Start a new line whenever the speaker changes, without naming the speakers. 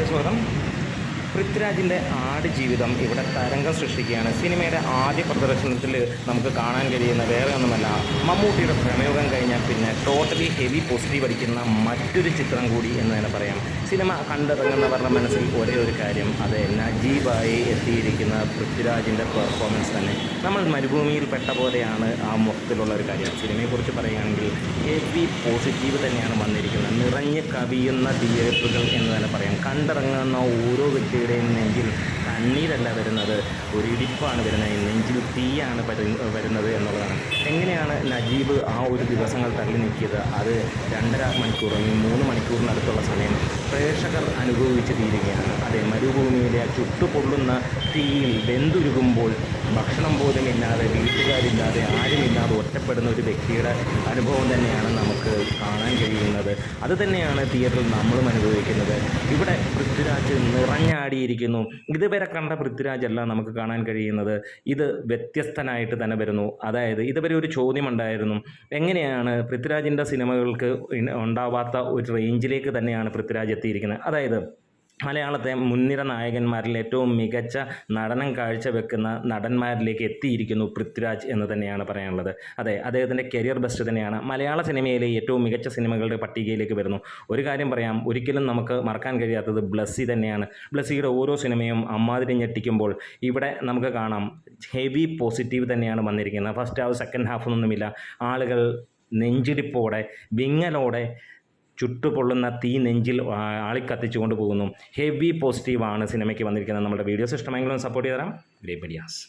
വീഡിയോയിലേക്ക് സ്വാഗതം. പൃഥ്വിരാജിന്റെ ജീവിതം ഇവിടെ തരംഗം സൃഷ്ടിക്കുകയാണ്. സിനിമയുടെ ആദ്യ പ്രദർശനത്തിൽ നമുക്ക് കാണാൻ കഴിയുന്ന വേറെ ഒന്നുമല്ല മമ്മൂട്ടിയുടെ പ്രയോഗം കഴിഞ്ഞാൽ പിന്നെ ടോട്ടലി ഹെവി പോസിറ്റീവ് അടിക്കുന്ന മറ്റൊരു ചിത്രം കൂടി എന്ന് തന്നെ പറയാം. സിനിമ കണ്ടിറങ്ങുന്നവരുടെ മനസ്സിൽ ഒരേ ഒരു കാര്യം അത് നജീബായി എത്തിയിരിക്കുന്ന പൃഥ്വിരാജിന്റെ പെർഫോമൻസ് തന്നെ. നമ്മൾ മരുഭൂമിയിൽ പെട്ട പോലെയാണ് ആ മൊത്തത്തിലുള്ള ഒരു കാര്യം. സിനിമയെക്കുറിച്ച് പറയുകയാണെങ്കിൽ ഹെവി പോസിറ്റീവ് തന്നെയാണ് വന്നിരിക്കുന്നത്. നിറഞ്ഞ് കവിയുന്ന തിയേറ്ററുകൾ എന്ന് തന്നെ പറയാം. കണ്ടിറങ്ങുന്ന ഓരോ വ്യക്തിയുടെയും നെഞ്ചിൽ കണ്ണീരല്ല വരുന്നത് ഒരു ഇടിപ്പാണ് വരുന്നത് നെഞ്ചിൽ തീയാണ് വരു- വരുന്നത് എന്നുള്ളതാണ്. എങ്ങനെയാണ് നജീബ് ആ ഒരു ദിവസങ്ങൾ തള്ളി നീക്കിയത്? അത് രണ്ടര മണിക്കൂർ അല്ലെങ്കിൽ മൂന്ന് മണിക്കൂറിനടുത്തുള്ള സമയം പ്രേക്ഷകർ അനുഭവിച്ച് തീരുകയാണ്. അതെ മരുഭൂമിയിലെ ആ ചുട്ടുപൊള്ളുന്ന തീയിൽ വെന്തുരുകുമ്പോൾ ഭക്ഷണം പോലും ഇല്ലാതെ വീട്ടുകാരില്ലാതെ ആരുമില്ലാതെ ഒറ്റപ്പെടുന്ന ഒരു വ്യക്തിയുടെ അനുഭവം തന്നെയാണ് നമുക്ക് കാണാൻ കഴിയുന്നത്. അത് തന്നെയാണ് തിയേറ്ററിൽ നമ്മളും അനുഭവിക്കുന്നത്. ഇവിടെ പൃഥ്വിരാജ് നിറഞ്ഞാടിയിരിക്കുന്നു. ഇതുവരെ കണ്ട പൃഥ്വിരാജ് അല്ല നമുക്ക് കാണാൻ കഴിയുന്നത്. ഇത് വ്യത്യസ്തനായിട്ട് തന്നെ വരുന്നു. അതായത് ഇതുവരെ ഒരു ചോദ്യമുണ്ടായിരുന്നു എങ്ങനെയാണ് പൃഥ്വിരാജിന്റെ സിനിമകൾക്ക് ഉണ്ടാവാത്ത ഒരു റേഞ്ചിലേക്ക് തന്നെയാണ് പൃഥ്വിരാജ് എത്തിയിരിക്കുന്നത്? അതായത് മലയാളത്തെ മുൻനിര നായകന്മാരിൽ ഏറ്റവും മികച്ച നടനം കാഴ്ചവെക്കുന്ന നടന്മാരിലേക്ക് എത്തിയിരിക്കുന്നു പൃഥ്വിരാജ് എന്ന് തന്നെയാണ് പറയാനുള്ളത്. അതെ അദ്ദേഹത്തിന്റെ കരിയർ ബെസ്റ്റ് തന്നെയാണ്. മലയാള സിനിമയിലെ ഏറ്റവും മികച്ച സിനിമകളുടെ പട്ടികയിലേക്ക് വരുന്നു. ഒരു കാര്യം പറയാം ഒരിക്കലും നമുക്ക് മറക്കാൻ കഴിയാത്തത് ബ്ലസ്സി തന്നെയാണ്. ബ്ലസ്സിയുടെ ഓരോ സിനിമയും അമ്മാതിരി ഞെട്ടിക്കുമ്പോൾ ഇവിടെ നമുക്ക് കാണാം ഹെവി പോസിറ്റീവ് തന്നെയാണ് വന്നിരിക്കുന്നത്. ഫസ്റ്റ് ഹാഫ് സെക്കൻഡ് ഹാഫ് ഒന്നുമില്ല. ആളുകൾ നെഞ്ചിടിപ്പോടെ വിങ്ങലോടെ ചുട്ടുപൊള്ളുന്ന തീ നെഞ്ചിൽ ആളി ആളിക്കത്തിച്ചുകൊണ്ട് പോകുന്നു ഹെവി പോസിറ്റീവാണ് സിനിമയ്ക്ക് വന്നിരിക്കുന്നത്. നമ്മുടെ വീഡിയോസ് ഇഷ്ടമെങ്കിലും സപ്പോർട്ട് ചെയ്തരാം ഗ്രേ മീഡിയാസ്.